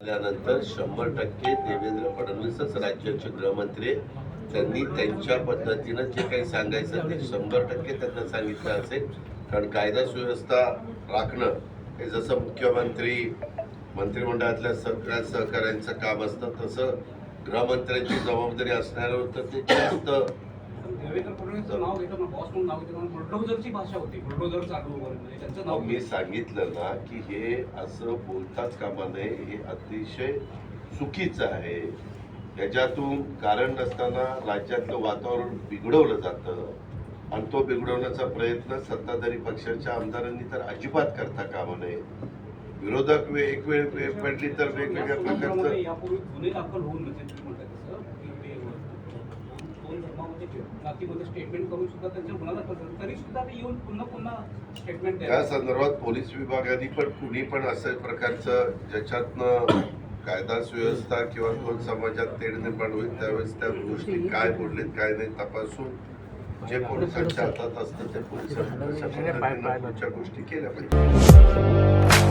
तर शंभर टक्के देवेंद्र फडणवीसच राज्याचे गृहमंत्री त्यांनी त्यांच्या पद्धतीनं जे काही सांगायचं ते शंभर टक्के त्यांना सांगितलं असेल. कारण कायदा सुव्यवस्था राखणं हे जसं मुख्यमंत्री मंत्रिमंडळातल्या सगळ्या सहकाऱ्यांचं काम असतं तसं गृहमंत्र्यांची जबाबदारी असणार होतं ते जास्त देवेंद्र फडणवीसचं नाव घेतो बॉस म्हणून नाव घेतो बुलडोझरची भाषा होती बुलडोझर चालू वगैरे म्हणजे त्यांचं नाव मी सांगितलं ना की हे असं बोलताच कामा नये हे अतिशय चुकीचं आहे. याच्यातून कारण नसताना राज्यातलं वातावरण बिघडवलं जातं. आणि तो बिघडवण्याचा प्रयत्न सत्ताधारी पक्षाच्या आमदारांनी तर अजिबात करता कामा नये. विरोधक वे- एक वेळ पडली तर वेगवेगळ्या प्रकारचं त्या संदर्भात पोलीस विभागाने पण कुणी पण असं प्रकारचं ज्याच्यातनं कायदा सुव्यवस्था किंवा दोन समाजात तेढ निर्माण होईल त्यावेळेस त्या गोष्टी काय बोललेत काय नाही तपासून जे पोलिसांच्या हातात असतं ते पोलिसांनी तशा पद्धतीनं पुढच्या गोष्टी केल्या पाहिजे.